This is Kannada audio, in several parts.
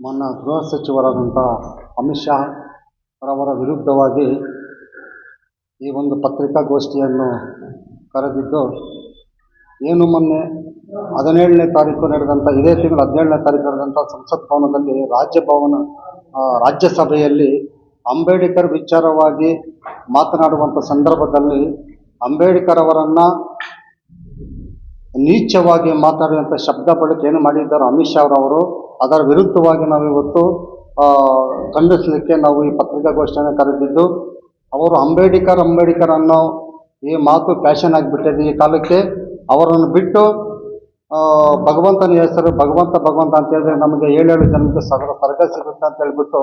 ಮಾನ್ಯ ಗೃಹ ಸಚಿವರಾದಂಥ ಅಮಿತ್ ಶಾ ರವರ ವಿರುದ್ಧವಾಗಿ ಈ ಒಂದು ಪತ್ರಿಕಾಗೋಷ್ಠಿಯನ್ನು ಕರೆದಿದ್ದು, ಏನು ಮೊನ್ನೆ ಹದಿನೇಳನೇ ತಾರೀಕು ನಡೆದಂಥ ಇದೇ ತಿಂಗಳು ಹದಿನೇಳನೇ ತಾರೀಕು ನಡೆದಂಥ ಸಂಸತ್ ಭವನದಲ್ಲಿ ರಾಜ್ಯಭವನ ಭವನ ರಾಜ್ಯಸಭೆಯಲ್ಲಿ ಅಂಬೇಡ್ಕರ್ ವಿಚಾರವಾಗಿ ಮಾತನಾಡುವಂಥ ಸಂದರ್ಭದಲ್ಲಿ ಅಂಬೇಡ್ಕರ್ ಅವರನ್ನು ನೀಚವಾಗಿ ಮಾತಾಡುವಂಥ ಶಬ್ದ ಬಳಕೆ ಏನು ಮಾಡಿದ್ದಾರೆ? ಅಮಿತ್ ಶಾ ಅವರು ಅದರ ವಿರುದ್ಧವಾಗಿ ನಾವು ಇವತ್ತು ಆ, ಖಂಡಿಸಲಿಕ್ಕೆ ನಾವು ಈ ಪತ್ರಿಕಾಗೋಷ್ಠಿಯನ್ನು ಕರೆದಿದ್ದು ಅವರು ಅಂಬೇಡ್ಕರ್ ಅಂಬೇಡ್ಕರ್ ಅನ್ನೋ ಈ ಮಾತು ಫ್ಯಾಷನ್ ಆಗಿಬಿಟ್ಟಿದೆ ಈ ಕಾಲಕ್ಕೆ. ಅವರನ್ನು ಬಿಟ್ಟು ಭಗವಂತನ ಹೆಸರು ಭಗವಂತ ಭಗವಂತ ಅಂತ ಹೇಳಿದ್ರೆ ನಮಗೆ ಏಳೇಳು ಜನಕ್ಕೆ ಸದರ ಸ್ವರ್ಗ ಸಿಗುತ್ತೆ ಅಂತ ಹೇಳ್ಬಿಟ್ಟು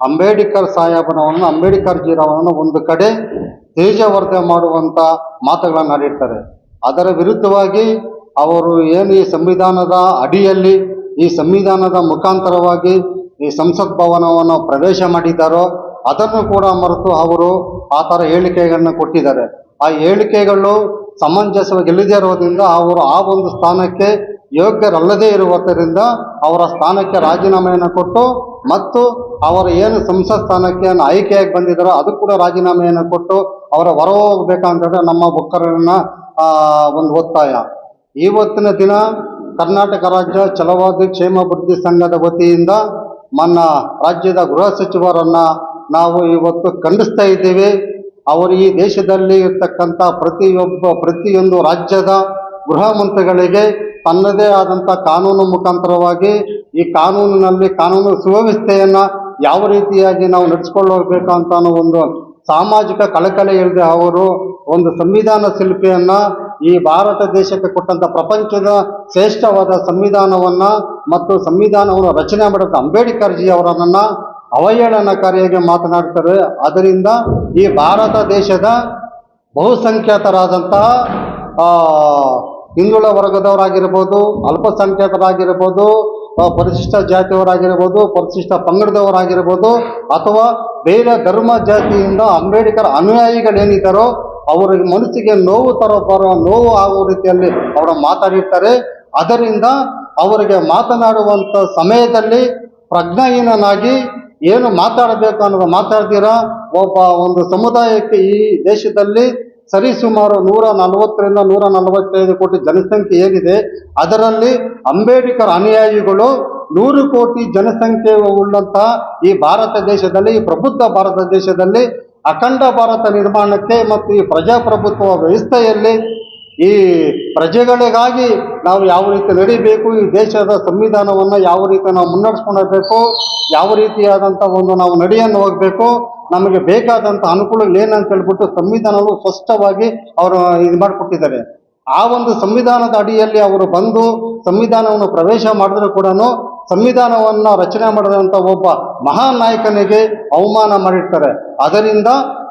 ಅಂಬೇಡ್ಕರ್ ಸಾಹೇಬನವನ್ನು ಅಂಬೇಡ್ಕರ್ ಜೀರವನ್ನು ಒಂದು ಕಡೆ ತೇಜವರ್ಧನೆ ಮಾಡುವಂಥ ಮಾತುಗಳನ್ನು ಆಡಿರ್ತಾರೆ. ಅದರ ವಿರುದ್ಧವಾಗಿ ಅವರು ಏನು ಈ ಸಂವಿಧಾನದ ಅಡಿಯಲ್ಲಿ, ಈ ಸಂವಿಧಾನದ ಮುಖಾಂತರವಾಗಿ ಈ ಸಂಸತ್ ಭವನವನ್ನು ಪ್ರವೇಶ ಮಾಡಿದ್ದಾರೋ, ಅದನ್ನು ಕೂಡ ಮರೆತು ಅವರು ಆ ಥರ ಹೇಳಿಕೆಗಳನ್ನು ಕೊಟ್ಟಿದ್ದಾರೆ. ಆ ಹೇಳಿಕೆಗಳು ಸಮಂಜಸವಾಗಿ ಇಲ್ಲದೇ ಇರೋದ್ರಿಂದ ಅವರು ಆ ಒಂದು ಸ್ಥಾನಕ್ಕೆ ಯೋಗ್ಯರಲ್ಲದೇ ಇರುವುದರಿಂದ ಅವರ ಸ್ಥಾನಕ್ಕೆ ರಾಜೀನಾಮೆಯನ್ನು ಕೊಟ್ಟು ಮತ್ತು ಅವರ ಏನು ಸಂಸತ್ ಸ್ಥಾನಕ್ಕೆ ಆಯ್ಕೆಯಾಗಿ ಬಂದಿದ್ದಾರೋ ಅದು ಕೂಡ ರಾಜೀನಾಮೆಯನ್ನು ಕೊಟ್ಟು ಅವರ ಹೊರ ಹೋಗ್ಬೇಕಂತಂದ್ರೆ ನಮ್ಮ ಬುಕ್ಕರನ್ನ ಒಂದು ಒತ್ತಾಯ. ಇವತ್ತಿನ ದಿನ ಕರ್ನಾಟಕ ರಾಜ್ಯ ಛಲವಾದಿ ಕ್ಷೇಮಾಭಿವೃದ್ಧಿ ಸಂಘದ ವತಿಯಿಂದ ಮನ್ನ ರಾಜ್ಯದ ಗೃಹ ಸಚಿವರನ್ನ ನಾವು ಇವತ್ತು ಖಂಡಿಸ್ತಾ ಇದ್ದೇವೆ. ಅವರು ಈ ದೇಶದಲ್ಲಿ ಇರ್ತಕ್ಕಂಥ ಪ್ರತಿಯೊಬ್ಬ, ಪ್ರತಿಯೊಂದು ರಾಜ್ಯದ ಗೃಹ ಮಂತ್ರಿಗಳಿಗೆ ತನ್ನದೇ ಆದಂಥ ಕಾನೂನು ಮುಖಾಂತರವಾಗಿ ಈ ಕಾನೂನಿನಲ್ಲಿ ಕಾನೂನು ಸುವ್ಯವಸ್ಥೆಯನ್ನು ಯಾವ ರೀತಿಯಾಗಿ ನಾವು ನಡೆಸ್ಕೊಳ್ಳೋಗ್ಬೇಕು ಅಂತ ಒಂದು ಸಾಮಾಜಿಕ ಕಳಕಳಿ ಇಲ್ಲದೆ ಅವರು ಒಂದು ಸಂವಿಧಾನ ಶಿಲ್ಪಿಯನ್ನ ಈ ಭಾರತ ದೇಶಕ್ಕೆ ಕೊಟ್ಟಂತ ಪ್ರಪಂಚದ ಶ್ರೇಷ್ಠವಾದ ಸಂವಿಧಾನವನ್ನ ಮತ್ತು ಸಂವಿಧಾನವನ್ನು ರಚನೆ ಮಾಡಿದ ಅಂಬೇಡ್ಕರ್ ಜಿ ಅವರನ್ನ ಅವಹೇಳನಕಾರಿಯಾಗಿ ಮಾತನಾಡ್ತಾರೆ. ಅದರಿಂದ ಈ ಭಾರತ ದೇಶದ ಬಹುಸಂಖ್ಯಾತರಾದಂತಹ ಹಿಂದುಳ ವರ್ಗದವರಾಗಿರ್ಬೋದು, ಅಲ್ಪಸಂಖ್ಯಾತರಾಗಿರ್ಬೋದು ಪರಿಶಿಷ್ಟ ಜಾತಿಯವರಾಗಿರ್ಬೋದು, ಪರಿಶಿಷ್ಟ ಪಂಗಡದವರಾಗಿರ್ಬೋದು, ಅಥವಾ ಬೇರೆ ಧರ್ಮ ಜಾತಿಯಿಂದ ಅಂಬೇಡ್ಕರ್ ಅನುಯಾಯಿಗಳೇನಿದ್ದಾರೋ ಅವರ ಮನಸ್ಸಿಗೆ ನೋವು ತರ ಬರೋ ನೋವು ಆಗುವ ರೀತಿಯಲ್ಲಿ ಅವರು ಮಾತಾಡಿರ್ತಾರೆ. ಅದರಿಂದ ಅವರಿಗೆ ಮಾತನಾಡುವಂಥ ಸಮಯದಲ್ಲಿ ಪ್ರಜ್ಞಾಹೀನನಾಗಿ ಏನು ಮಾತಾಡಬೇಕು ಅನ್ನೋದು ಮಾತಾಡ್ತೀರಾ? ಒಬ್ಬ ಒಂದು ಸಮುದಾಯಕ್ಕೆ ಈ ದೇಶದಲ್ಲಿ ಸರಿಸುಮಾರು ನೂರ ನಲವತ್ತರಿಂದ ನೂರ ನಲವತ್ತೈದು ಕೋಟಿ ಜನಸಂಖ್ಯೆ ಹೇಗಿದೆ. ಅದರಲ್ಲಿ ಅಂಬೇಡ್ಕರ್ ಅನುಯಾಯಿಗಳು ನೂರು ಕೋಟಿ ಜನಸಂಖ್ಯೆ ಉಳ್ಳಂತಹ ಈ ಭಾರತ ದೇಶದಲ್ಲಿ, ಈ ಪ್ರಬುದ್ಧ ಭಾರತ ದೇಶದಲ್ಲಿ ಅಖಂಡ ಭಾರತ ನಿರ್ಮಾಣಕ್ಕೆ ಮತ್ತು ಈ ಪ್ರಜಾಪ್ರಭುತ್ವ ವ್ಯವಸ್ಥೆಯಲ್ಲಿ ಈ ಪ್ರಜೆಗಳಿಗಾಗಿ ನಾವು ಯಾವ ರೀತಿ ನಡೀಬೇಕು, ಈ ದೇಶದ ಸಂವಿಧಾನವನ್ನು ಯಾವ ರೀತಿ ನಾವು ಮುನ್ನಡೆಸ್ಕೊಂಡು ಹೋಗ್ಬೇಕು ಯಾವ ರೀತಿಯಾದಂಥ ಒಂದು ನಾವು ನಡೆಯನ್ನು ಹೋಗಬೇಕು, ನಮಗೆ ಬೇಕಾದಂಥ ಅನುಕೂಲಗಳು ಏನಂತ ಹೇಳ್ಬಿಟ್ಟು ಸಂವಿಧಾನವು ಸ್ಪಷ್ಟವಾಗಿ ಅವರು ಇದು ಮಾಡಿಕೊಟ್ಟಿದ್ದಾರೆ. ಆ ಒಂದು ಸಂವಿಧಾನದ ಅಡಿಯಲ್ಲಿ ಅವರು ಬಂದು ಸಂವಿಧಾನವನ್ನು ಪ್ರವೇಶ ಮಾಡಿದ್ರು ಕೂಡ ಸಂವಿಧಾನವನ್ನು ರಚನೆ ಮಾಡಿದಂಥ ಒಬ್ಬ ಮಹಾನ್ ನಾಯಕನಿಗೆ ಅವಮಾನ ಮಾಡಿರ್ತಾರೆ. ಅದರಿಂದ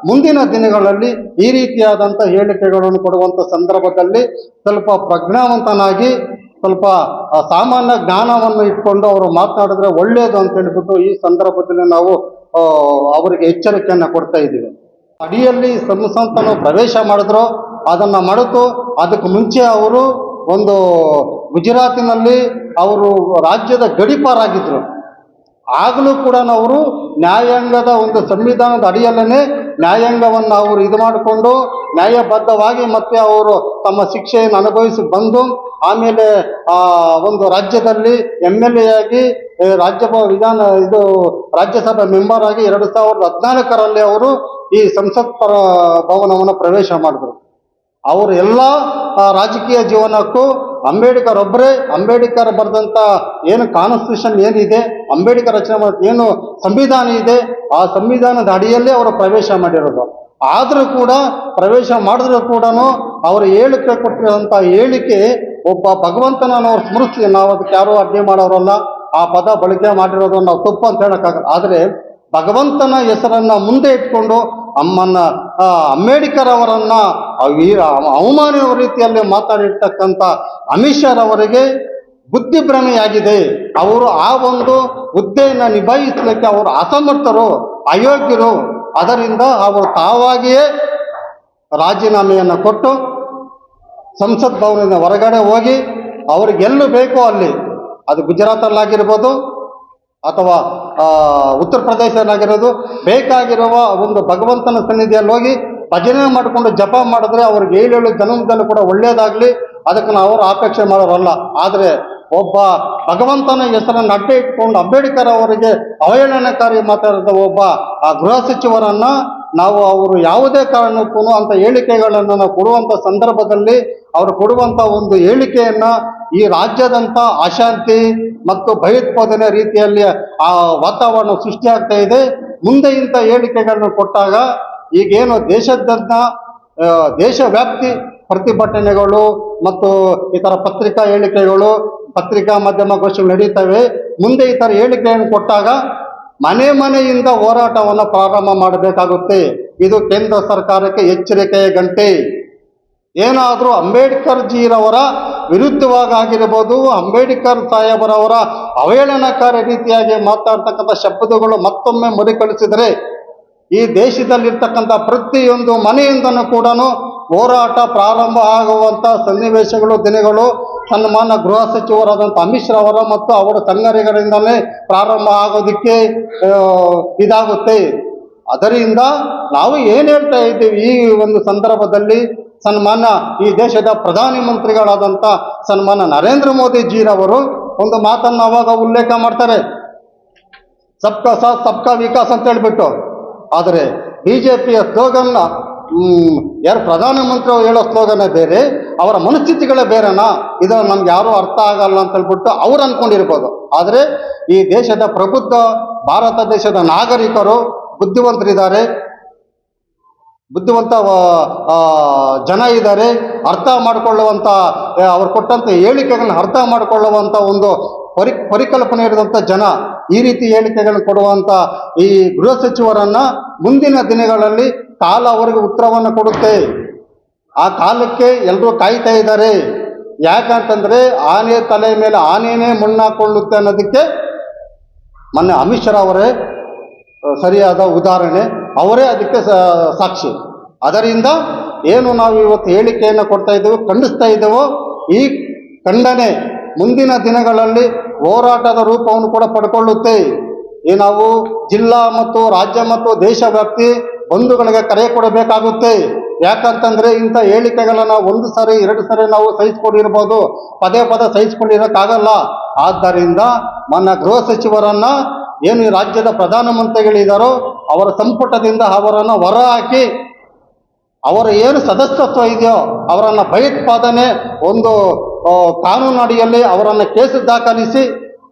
ಮುಂದಿನ ದಿನಗಳಲ್ಲಿ ಈ ರೀತಿಯಾದಂಥ ಹೇಳಿಕೆಗಳನ್ನು ಕೊಡುವಂಥ ಸಂದರ್ಭದಲ್ಲಿ ಸ್ವಲ್ಪ ಪ್ರಜ್ಞಾವಂತನಾಗಿ ಸ್ವಲ್ಪ ಸಾಮಾನ್ಯ ಜ್ಞಾನವನ್ನು ಇಟ್ಕೊಂಡು ಅವರು ಮಾತನಾಡಿದ್ರೆ ಒಳ್ಳೆಯದು ಅಂತ ಹೇಳ್ಬಿಟ್ಟು ಈ ಸಂದರ್ಭದಲ್ಲಿ ನಾವು ಅವರಿಗೆ ಎಚ್ಚರಿಕೆಯನ್ನು ಕೊಡ್ತಾ ಇದ್ದೀವಿ. ಅಡಿಯಲ್ಲಿ ಸಂಸತ್ತನ್ನು ಪ್ರವೇಶ ಮಾಡಿದ್ರು. ಅದನ್ನು ಮರೆತು ಅದಕ್ಕೆ ಮುಂಚೆ ಅವರು ಒಂದು ಗುಜರಾತಿನಲ್ಲಿ ಅವರು ರಾಜ್ಯದ ಗಡಿಪಾರಾಗಿದ್ದರು ಆಗಲೂ ಕೂಡ ಅವರು ನ್ಯಾಯಾಂಗದ ಒಂದು ಸಂವಿಧಾನದ ಅಡಿಯಲ್ಲೇ ನ್ಯಾಯಾಂಗವನ್ನು ಅವರು ಇದು ಮಾಡಿಕೊಂಡು ನ್ಯಾಯಬದ್ಧವಾಗಿ ಮತ್ತೆ ಅವರು ತಮ್ಮ ಶಿಕ್ಷೆಯನ್ನು ಅನುಭವಿಸಿ ಬಂದು ಆಮೇಲೆ, ಆ, ಒಂದು ರಾಜ್ಯದಲ್ಲಿ ಎಂ ಎಲ್ ಎ ಆಗಿ ರಾಜ್ಯ ವಿಧಾನ ಇದು ರಾಜ್ಯಸಭಾ ಮೆಂಬರ್ ಆಗಿ ಎರಡು ಸಾವಿರದ ಹದಿನಾಲ್ಕರಲ್ಲಿ ಅವರು ಈ ಸಂಸತ್ ಭವನವನ್ನು ಪ್ರವೇಶ ಮಾಡಿದ್ರು. ಅವರು ಎಲ್ಲ ರಾಜಕೀಯ ಜೀವನಕ್ಕೂ ಅಂಬೇಡ್ಕರ್ ಒಬ್ಬರೇ. ಅಂಬೇಡ್ಕರ್ ಬರೆದಂಥ ಏನು ಕಾನ್ಸ್ಟಿಟ್ಯೂಷನ್ ಏನಿದೆ, ಅಂಬೇಡ್ಕರ್ ರಚನೆ ಏನು ಸಂವಿಧಾನ ಇದೆ, ಆ ಸಂವಿಧಾನದ ಅಡಿಯಲ್ಲೇ ಅವರು ಪ್ರವೇಶ ಮಾಡಿರೋದು. ಆದರೂ ಕೂಡ, ಪ್ರವೇಶ ಮಾಡಿದ್ರೂ ಕೂಡ ಅವರು ಹೇಳಿಕೆ ಕೊಟ್ಟಿರೋಂಥ ಹೇಳಿಕೆ ಒಬ್ಬ ಭಗವಂತನ ನಾವು ಸ್ಮರಿಸ್ಲಿ ನಾವು ಅದಕ್ಕೆ ಯಾರೂ ಅಡ್ಡಿ ಮಾಡೋರಲ್ಲ, ಆ ಪದ ಬಳಕೆ ಮಾಡಿರೋದನ್ನು ನಾವು ತಪ್ಪು ಅಂತ ಹೇಳೋಕ್ಕಾಗಲ್ಲ. ಆದರೆ ಭಗವಂತನ ಹೆಸರನ್ನು ಮುಂದೆ ಇಟ್ಕೊಂಡು ಅಮ್ಮನ್ನ ಆ, ಅಂಬೇಡ್ಕರ್ ಅವರನ್ನ ಅವಿ- ಅವಮಾನ ರೀತಿಯಲ್ಲಿ ಮಾತಾಡಿರ್ತಕ್ಕಂಥ ಅಮಿತ್ ಶಾ ಅವರಿಗೆ ಬುದ್ಧಿಭ್ರಮೆಯಾಗಿದೆ. ಅವರು ಆ ಒಂದು ಹುದ್ದೆಯನ್ನು ನಿಭಾಯಿಸಲಿಕ್ಕೆ ಅವರು ಅಸಮರ್ಥರು ಅಯೋಗ್ಯರು. ಅದರಿಂದ ಅವರು ತಾವಾಗಿಯೇ ರಾಜೀನಾಮೆಯನ್ನು ಕೊಟ್ಟು ಸಂಸತ್ ಭವನದಿಂದ ಹೊರಗಡೆ ಹೋಗಿ ಅವ್ರಿಗೆಲ್ಲೂ ಬೇಕೋ ಅಲ್ಲಿ ಅದು ಗುಜರಾತಲ್ಲಾಗಿರ್ಬೋದು ಅಥವಾ ಉತ್ತರ ಪ್ರದೇಶದಲ್ಲಾಗಿರೋದು, ಬೇಕಾಗಿರುವ ಒಂದು ಭಗವಂತನ ಸನ್ನಿಧಿಯಲ್ಲಿ ಹೋಗಿ ಭಜನೆ ಮಾಡಿಕೊಂಡು ಜಪ ಮಾಡಿದ್ರೆ ಅವ್ರಿಗೆ ಏಳೇಳು ಜನ್ಮದಲ್ಲಿ ಕೂಡ ಒಳ್ಳೆಯದಾಗಲಿ ಅದಕ್ಕೆ ನಾವು ಅವರು ಅಪೇಕ್ಷೆ ಮಾಡೋರಲ್ಲ. ಆದರೆ ಒಬ್ಬ ಭಗವಂತನ ಹೆಸರನ್ನು ಅಡ್ಡ ಇಟ್ಕೊಂಡು ಅಂಬೇಡ್ಕರ್ ಅವರಿಗೆ ಅವಹೇಳನಕಾರಿ ಮಾತಾಡಿದ ಒಬ್ಬ, ಆ ಗೃಹ ಸಚಿವರನ್ನ ನಾವು ಅವರು ಯಾವುದೇ ಕಾರಣಕ್ಕೂ ಅಂತ ಹೇಳಿಕೆಗಳನ್ನು ನಾವು ಕೊಡುವಂಥ ಸಂದರ್ಭದಲ್ಲಿ ಅವರು ಕೊಡುವಂಥ ಒಂದು ಹೇಳಿಕೆಯನ್ನು ಈ ರಾಜ್ಯದಂಥ ಅಶಾಂತಿ ಮತ್ತು ಭಯೋತ್ಪಾದನೆ ರೀತಿಯಲ್ಲಿ ಆ ವಾತಾವರಣ ಸೃಷ್ಟಿಯಾಗ್ತಾ ಇದೆ. ಮುಂದೆ ಇಂಥ ಹೇಳಿಕೆಗಳನ್ನು ಕೊಟ್ಟಾಗ ಈಗೇನು ದೇಶ ದೇಶವ್ಯಾಪ್ತಿ ಪ್ರತಿಭಟನೆಗಳು ಮತ್ತು ಥರ ಪತ್ರಿಕಾ ಹೇಳಿಕೆಗಳು, ಪತ್ರಿಕಾ ಮಾಧ್ಯಮಗೋಷ್ಠಿಗಳು ನಡೀತವೆ. ಮುಂದೆ ಈ ಥರ ಹೇಳಿಕೆಯನ್ನು ಕೊಟ್ಟಾಗ ಮನೆ ಮನೆಯಿಂದ ಹೋರಾಟವನ್ನು ಪ್ರಾರಂಭ ಮಾಡಬೇಕಾಗುತ್ತೆ. ಇದು ಕೇಂದ್ರ ಸರ್ಕಾರಕ್ಕೆ ಎಚ್ಚರಿಕೆಯ ಗಂಟೆ. ಏನಾದರೂ ಅಂಬೇಡ್ಕರ್ ಜೀರವರ ವಿರುದ್ಧವಾಗಿ ಆಗಿರ್ಬೋದು ಅಂಬೇಡ್ಕರ್ ಸಾಹೇಬರವರ ಅವಹೇಳನಕಾರಿ ರೀತಿಯಾಗಿ ಮಾತಾಡ್ತಕ್ಕಂಥ ಶಬ್ದಗಳು ಮತ್ತೊಮ್ಮೆ ಮರುಕಳಿಸಿದರೆ, ಈ ದೇಶದಲ್ಲಿರ್ತಕ್ಕಂಥ ಪ್ರತಿಯೊಂದು ಮನೆಯಿಂದನೂ ಕೂಡ ಹೋರಾಟ ಪ್ರಾರಂಭ ಆಗುವಂಥ ಸನ್ನಿವೇಶಗಳು, ದಿನಗಳು ಸನ್ಮಾನ ಗೃಹ ಸಚಿವರಾದಂಥ ಅಮಿತ್ ಶಾ ಅವರ ಮತ್ತು ಅವರ ಸಂಗರಿಗರಿಂದಲೇ ಪ್ರಾರಂಭ ಆಗೋದಕ್ಕೆ ಇದಾಗುತ್ತೆ. ಅದರಿಂದ ನಾವು ಏನು ಹೇಳ್ತಾ ಇದ್ದೀವಿ? ಈ ಒಂದು ಸಂದರ್ಭದಲ್ಲಿ ಸನ್ಮಾನ ಈ ದೇಶದ ಪ್ರಧಾನಿ ಮಂತ್ರಿಗಳಾದಂಥ ಸನ್ಮಾನ ನರೇಂದ್ರ ಮೋದಿ ಜೀರವರು ಒಂದು ಮಾತನ್ನು ಅವಾಗ ಉಲ್ಲೇಖ ಮಾಡ್ತಾರೆ. ಸಬ್ಕಾ ಸಾಥ್ ಸಬ್ಕಾ ವಿಕಾಸ್ ಅಂತ ಹೇಳ್ಬಿಟ್ಟು. ಆದರೆ ಬಿ ಜೆ ಪಿಯ ಸ್ಲೋಗನ್ನ ಯಾರು ಪ್ರಧಾನಮಂತ್ರಿ ಅವ್ರು ಹೇಳೋ ಸ್ಲೋಗನೇ ಬೇರೆ, ಅವರ ಮನಸ್ಥಿತಿಗಳೇ ಬೇರೆನಾ? ಇದು ನಮ್ಗೆ ಯಾರೂ ಅರ್ಥ ಆಗಲ್ಲ ಅಂತ ಹೇಳ್ಬಿಟ್ಟು ಅವ್ರು ಅನ್ಕೊಂಡಿರ್ಬೋದು. ಆದರೆ ಈ ದೇಶದ ಪ್ರಬುದ್ಧ ಭಾರತ ದೇಶದ ನಾಗರಿಕರು ಬುದ್ಧಿವಂತರಿದ್ದಾರೆ. ಬುದ್ಧಿವಂತ ಜನ ಇದ್ದಾರೆ. ಅರ್ಥ ಮಾಡಿಕೊಳ್ಳುವಂಥ ಅವ್ರು ಕೊಟ್ಟಂಥ ಹೇಳಿಕೆಗಳನ್ನ ಅರ್ಥ ಮಾಡಿಕೊಳ್ಳುವಂಥ ಒಂದು ಪರಿ, ಪರಿಕಲ್ಪನೆ ಇರಿದಂಥ ಜನ ಈ ರೀತಿ ಹೇಳಿಕೆಗಳನ್ನು ಕೊಡುವಂಥ ಈ ಗೃಹ ಸಚಿವರನ್ನ ಮುಂದಿನ ದಿನಗಳಲ್ಲಿ ಕಾಲ ಅವರಿಗೆ ಉತ್ತರವನ್ನು ಕೊಡುತ್ತೆ. ಆ ಕಾಲಕ್ಕೆ ಎಲ್ಲರೂ ಕಾಯ್ತಾ ಇದ್ದಾರೆ. ಯಾಕಂತಂದ್ರೆ ಆನೆ ತಲೆ ಮೇಲೆ ಆನೆಯೇ ಮಣ್ಣಾಕೊಳ್ಳುತ್ತೆ ಅನ್ನೋದಕ್ಕೆ ಮೊನ್ನೆ ಅಮಿತ್ ಶಾ ಅವರೇ ಸರಿಯಾದ ಉದಾಹರಣೆ. ಅವರೇ ಅದಕ್ಕೆ ಸಾಕ್ಷಿ. ಅದರಿಂದ ಏನು ನಾವು ಇವತ್ತು ಹೇಳಿಕೆಯನ್ನು ಕೊಡ್ತಾ ಇದ್ದೇವೆ, ಖಂಡಿಸ್ತಾ ಇದ್ದೇವೋ, ಈ ಖಂಡನೆ ಮುಂದಿನ ದಿನಗಳಲ್ಲಿ ಹೋರಾಟದ ರೂಪವನ್ನು ಕೂಡ ಪಡ್ಕೊಳ್ಳುತ್ತೆ. ಈ ನಾವು ಜಿಲ್ಲಾ ಮತ್ತು ರಾಜ್ಯ ಮತ್ತು ದೇಶವ್ಯಾಪ್ತಿ ಬಂಧುಗಳಿಗೆ ಕರೆ ಕೊಡಬೇಕಾಗುತ್ತೆ. ಯಾಕಂತಂದ್ರೆ ಇಂಥ ಹೇಳಿಕೆಗಳನ್ನ ಒಂದು ಸಾರಿ, ಎರಡು ಸಾರಿ ನಾವು ಸಹಿಸಿಕೊಂಡಿರ್ಬೋದು. ಪದೇ ಪದೇ ಸಹಿಸ್ಕೊಂಡಿರೋಕ್ಕಾಗಲ್ಲ. ಆದ್ದರಿಂದ ನನ್ನ ಗೃಹ ಸಚಿವರನ್ನ, ಏನು ರಾಜ್ಯದ ಪ್ರಧಾನಮಂತ್ರಿಗಳಿದ್ದಾರೋ ಅವರ ಸಂಪುಟದಿಂದ ಅವರನ್ನು ಹೊರಹಾಕಿ, ಅವರ ಏನು ಸದಸ್ಯತ್ವ ಇದೆಯೋ, ಅವರನ್ನು ಭಯೋತ್ಪಾದನೆ ಒಂದು ಕಾನೂನು ಅಡಿಯಲ್ಲಿ ಅವರನ್ನು ಕೇಸು ದಾಖಲಿಸಿ